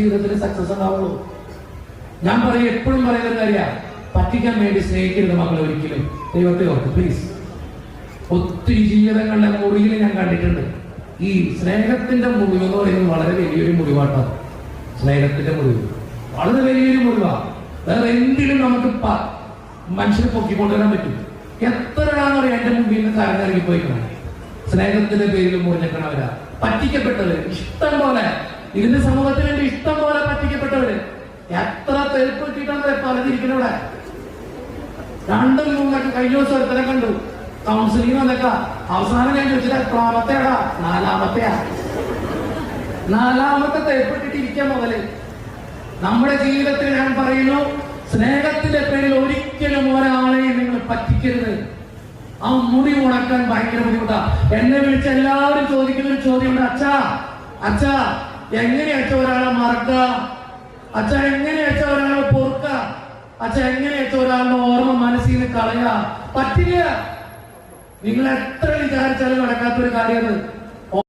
ജീവിതത്തിൽ സക്സസ് ഉണ്ടാവുള്ളൂ. ഞാൻ പറയും എപ്പോഴും പറയുന്ന കാര്യ പറ്റിക്കാൻ വേണ്ടി സ്നേഹിക്കരുത് മക്കളെ ഒരിക്കലും. ദൈവത്തെ ഓർത്ത് പ്ലീസ് ഒത്തിരി ജീവിതങ്ങളുടെ മുറിയിൽ ഞാൻ കണ്ടിട്ടുണ്ട്. ഈ സ്നേഹത്തിന്റെ മുറിവ് എന്ന് പറയുന്നത് വളരെ വലിയൊരു മുറിവാട്ടാണ് സ്നേഹത്തിന്റെ മുറിവ്. വളരെ വലിയൊരു മുറിവാ. വേറെ എന്തിനും നമുക്ക് മനുഷ്യനെ പൊക്കിക്കൊണ്ടുവരാൻ പറ്റും. എത്ര ആണെന്ന് പറയാം എന്റെ മുമ്പിൽ നിന്ന് കരങ്ങിറങ്ങി പോയിക്കണം സ്നേഹത്തിന്റെ പേരിൽ അവരാ പറ്റിക്കപ്പെട്ടത് ഇഷ്ടം പോലെ. ഇതിന്റെ സമൂഹത്തിൽ എന്റെ ഇഷ്ടം പോലെ പറ്റിക്കപ്പെട്ടവര് എത്ര തെരുപ്പ് കിട്ടിയിട്ടാണ് പറഞ്ഞിരിക്കണവിടെ രണ്ടും മൂന്നൊക്കെ കഴിഞ്ഞ ദിവസം ഒരുത്തനെ കണ്ടു. കൗൺസിലിംഗ് വന്നേക്കാ. അവസാനം ഞാൻ ചോദിച്ചിട്ട് എത്രാമത്തെയാടാ നാലാമത്തെയാ. നാലാമത്തെ കിട്ടിയിരിക്കാൻ മുതൽ. നമ്മുടെ ജീവിതത്തിൽ ഞാൻ പറയുന്നു സ്നേഹത്തിന്റെ പേരിൽ ഒരിക്കലും ഒരാളെയും നിങ്ങൾ പറ്റിക്കരുത്. ആ മുടി ഉണക്കാൻ ഭയങ്കര ബുദ്ധിമുട്ടാ. എന്നെ വിളിച്ച് എല്ലാവരും ചോദിക്കുന്ന ഒരു ചോദ്യമുണ്ട് അച്ഛാ അച്ഛാ എങ്ങനെയാ ഒരാളെ മറക്ക അച്ഛ എങ്ങനെ അച്ഛ ഒരാളെ പൊറുക്ക? അച്ഛ എങ്ങനെ അച്ഛ ഒരാളുടെ ഓർമ്മ മനസ്സിൽ നിന്ന് കളയാ? പറ്റില്ല. നിങ്ങൾ എത്ര വിചാരിച്ചാലും നടക്കാത്തൊരു കാര്യമാണ്.